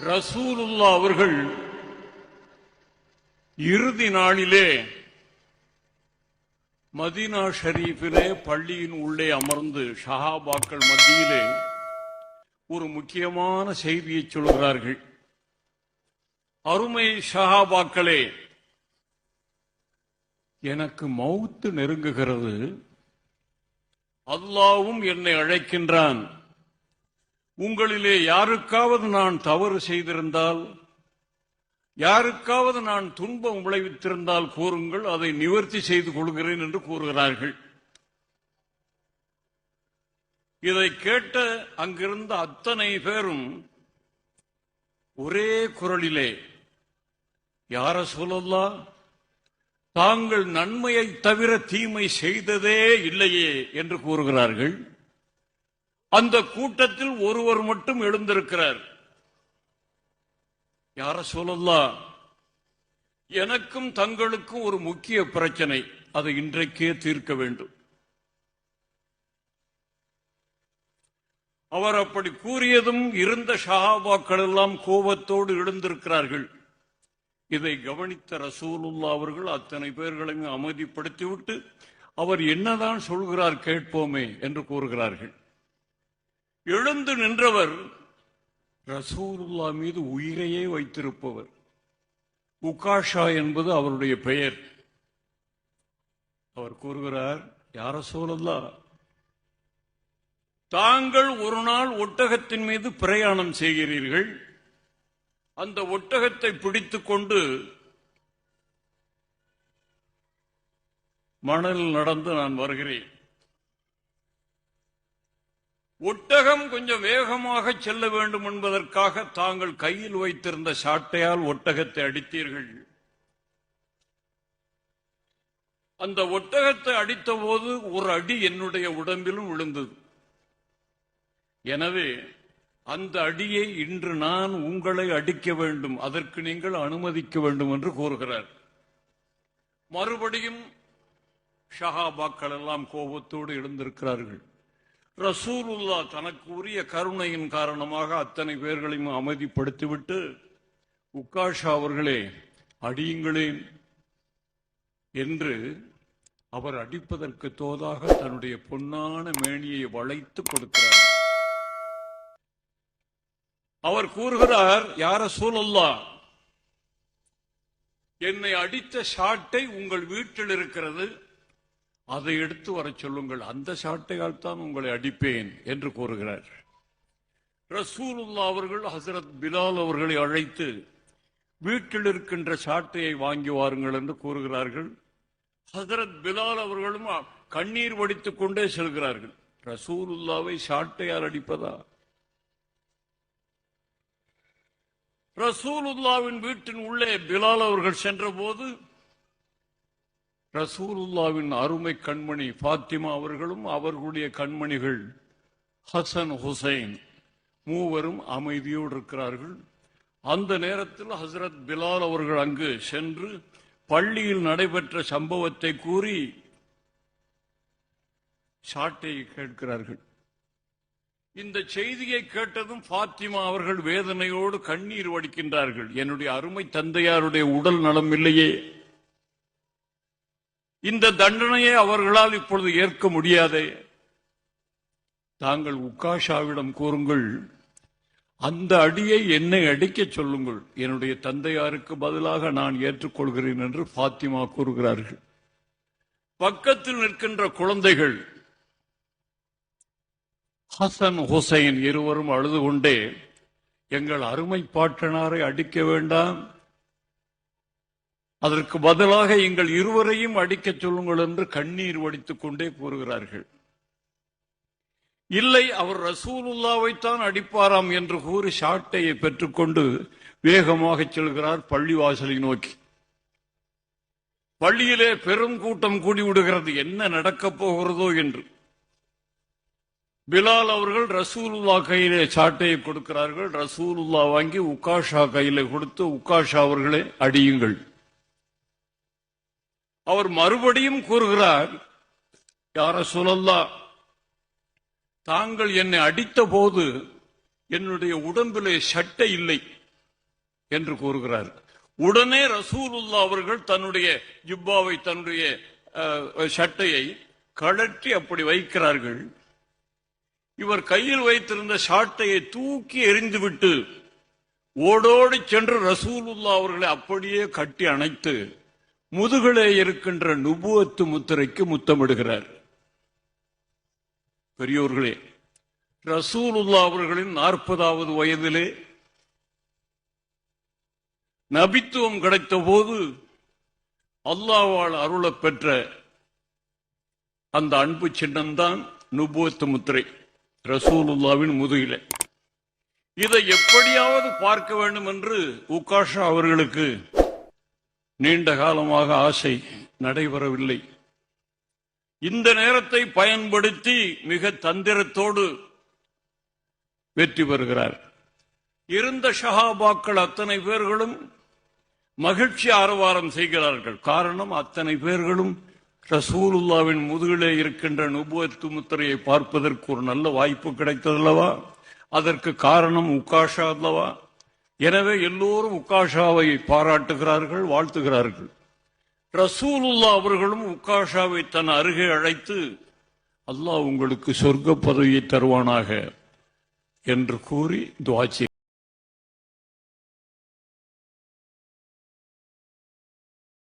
ரசூலுல்லா அவர்கள் இறுதி நாளிலே மதீனா ஷரீஃபிலே பள்ளியின் உள்ளே அமர்ந்து ஷஹாபாக்கள் மத்தியிலே ஒரு முக்கியமான செய்தியை சொல்கிறார்கள். அருமை ஷஹாபாக்களே எனக்கு மௌத்து நெருங்குகிறது. அல்லாவும் என்னை அழைக்கின்றான். உங்களிலே யாருக்காவது நான் தவறு செய்திருந்தால் யாருக்காவது நான் துன்பம் விளைவித்திருந்தால் கூறுங்கள் அதை நிவர்த்தி செய்து கொள்கிறேன் என்று கூறுகிறார்கள். இதை கேட்ட அங்கிருந்த அத்தனை பேரும் ஒரே குரலிலே யார சொல்லல்லா தாங்கள் நன்மையை தவிர தீமை செய்ததே இல்லையே என்று கூறுகிறார்கள். அந்த கூட்டத்தில் ஒருவர் மட்டும் எழுந்திருக்கிறார். யார சொல்லலாம் எனக்கும் தங்களுக்கும் ஒரு முக்கிய பிரச்சனை. அதை இன்றைக்கே தீர்க்க வேண்டும். அவர் அப்படி கூறியதும் இருந்த ஷஹாபாக்கள் எல்லாம் கோபத்தோடு எழுந்திருக்கிறார்கள். இதை கவனித்த ரசூலுல்லா அவர்கள் அத்தனை பேர்களையும் அமைதிப்படுத்திவிட்டு அவர் என்னதான் சொல்கிறார் கேட்போமே என்று கூறுகிறார்கள். எழுந்து நின்றவர் ரசூலுல்லா மீது உயிரையே வைத்திருப்பவர். உகாஷா என்பது அவருடைய பெயர். அவர் கூறுகிறார் யார சூழல்லா தாங்கள் ஒரு நாள் ஒட்டகத்தின் மீது பிரயாணம் செய்கிறீர்கள். அந்த ஒட்டகத்தை பிடித்துக் கொண்டு மணல் நடந்து நான் வருகிறேன். ஒட்டகம் கொஞ்சம் வேகமாக செல்ல வேண்டும் என்பதற்காக தாங்கள் கையில் வைத்திருந்த சாட்டையால் ஒட்டகத்தை அடித்தீர்கள். அந்த ஒட்டகத்தை அடித்தபோது ஒரு அடி என்னுடைய உடம்பிலும் விழுந்தது. எனவே அந்த அடியை இன்று நான் உங்களை அடிக்க வேண்டும் அதற்கு நீங்கள் அனுமதிக்க வேண்டும் என்று கூறுகிறார். மறுபடியும் ஷஹாபாக்கள் எல்லாம் கோபத்தோடு எழுந்திருக்கிறார்கள். ரசூலுல்லா தனக்கு உரிய கருணையின் காரணமாக அத்தனை பேர்களையும் அமைதிப்படுத்திவிட்டு உக்காஷா அவர்களே அடியுங்களேன் என்று அவர் அடிப்பதற்கு தோதாக தன்னுடைய பொன்னான மேனியை வளைத்து கொடுக்கிறார். அவர் கூறுகிறார் யார சூழல்லா என்னை அடித்த ஷாட்டை உங்கள் வீட்டில் இருக்கிறது. அதை எடுத்து வர சொல்லுங்கள். அந்த சாட்டையால் தான் உங்களை அடிப்பேன் என்று கூறுகிறார். ரசூலுல்லா அவர்கள் ஹசரத் பிலால் அவர்களை அழைத்து வீட்டில் இருக்கின்ற சாட்டையை வாங்கி வாருங்கள் என்று கூறுகிறார்கள். ஹசரத் பிலால் அவர்களும் கண்ணீர் வடித்துக் கொண்டே செல்கிறார்கள். ரசூலுல்லாவை சாட்டையால் அடிப்பதா? ரசூலுல்லாவின் வீட்டின் உள்ளே பிலால் அவர்கள் சென்றபோது ரசூலுல்லாவின் அருமை கண்மணி பாத்திமா அவர்களும் அவர்களுடைய கண்மணிகள் ஹசன் ஹுசைன் மூவரும் அமைதியோடு இருக்கிறார்கள். அந்த நேரத்தில் ஹசரத் பிலால் அவர்கள் அங்கு சென்று பள்ளியில் நடைபெற்ற சம்பவத்தை கூறி சாட்டை கேட்கிறார்கள். இந்த செய்தியை கேட்டதும் பாத்திமா அவர்கள் வேதனையோடு கண்ணீர் வடிக்கின்றார்கள். என்னுடைய அருமை தந்தையாருடைய உடல் நலம் இல்லையே. இந்த தண்டனையை அவர்களால் இப்பொழுது ஏற்க முடியாதே. தாங்கள் உக்காஷாவிடம் கூறுங்கள். அந்த அடியை என்னை அடிக்கச் சொல்லுங்கள். என்னுடைய தந்தையாருக்கு பதிலாக நான் ஏற்றுக்கொள்கிறேன் என்று பாத்திமா கூறுகிறார்கள். பக்கத்தில் நிற்கின்ற குழந்தைகள் ஹசன் ஹுசைன் இருவரும் அழுது கொண்டே எங்கள் அருமை பாட்டனாரை அடிக்க வேண்டாம். அதற்கு பதிலாக எங்கள் இருவரையும் அடிக்கச் சொல்லுங்கள் என்று கண்ணீர் வடித்துக் கொண்டே கூறுகிறார்கள். இல்லை அவர் ரசூலுல்லாவைத்தான் அடிப்பாராம் என்று கூறி சாட்டையை பெற்றுக்கொண்டு வேகமாக செல்கிறார் பள்ளி வாசலை நோக்கி. பள்ளியிலே பெரும் கூட்டம் கூடிவிடுகிறது. என்ன நடக்கப் போகிறதோ என்று. பிலால் அவர்கள் ரசூலுல்லா கையிலே சாட்டையை கொடுக்கிறார்கள். ரசூலுல்லா வாங்கி உக்காஷா கையில கொடுத்து உக்காஷா அவர்களே அடியுங்கள். அவர் மறுபடியும் கூறுகிறார் யார சூழல்லா தாங்கள் என்னை அடித்த போது என்னுடைய உடம்பிலே சட்டை இல்லை என்று கூறுகிறார். உடனே ரசூலுல்லா அவர்கள் தன்னுடைய ஜிப்பாவை தன்னுடைய சட்டையை கழற்றி அப்படி வைக்கிறார்கள். இவர் கையில் வைத்திருந்த சாட்டையை தூக்கி எறிந்துவிட்டு ஓடோடி சென்று ரசூலுல்லா அவர்களை அப்படியே கட்டி அணைத்து முதுகிலே இருக்கின்ற நுபுவத்து முத்திரைக்கு முத்தமிடுகிறார். பெரியோர்களே ரசூலுல்லா அவர்களின் நாற்பதாவது வயதிலே நபித்துவம் கிடைத்த போது அல்லாவால் அருளப் பெற்ற அந்த அன்பு சின்னம்தான் நுபுவத்து முத்திரை. ரசூலுல்லாவின் முதுகில. இதை எப்படியாவது பார்க்க வேண்டும் என்று உக்காஷா அவர்களுக்கு நீண்ட காலமாக ஆசை நடைபெறவில்லை. இந்த நேரத்தை பயன்படுத்தி மிக தந்திரத்தோடு வெற்றி பெறுகிறார். இருந்த ஷஹாபாக்கள் அத்தனை பேர்களும் மகிழ்ச்சி ஆரவாரம் செய்கிறார்கள். காரணம் அத்தனை பேர்களும் ரசூலுல்லாவின் முதுகிலே இருக்கின்ற நுபுவத்து முத்திரையை பார்ப்பதற்கு ஒரு நல்ல வாய்ப்பு கிடைத்ததல்லவா? அதற்கு காரணம் உக்காஷா அல்லவா? எனவே எல்லோரும் உக்காஷாவை பாராட்டுகிறார்கள் வாழ்த்துகிறார்கள். ரசூலுல்லா அவர்களும் உக்காஷாவை தன் அருகே அழைத்து அல்லாஹ் உங்களுக்கு சொர்க்க பதவியை தருவானாக? என்று கூறி துவாச்சி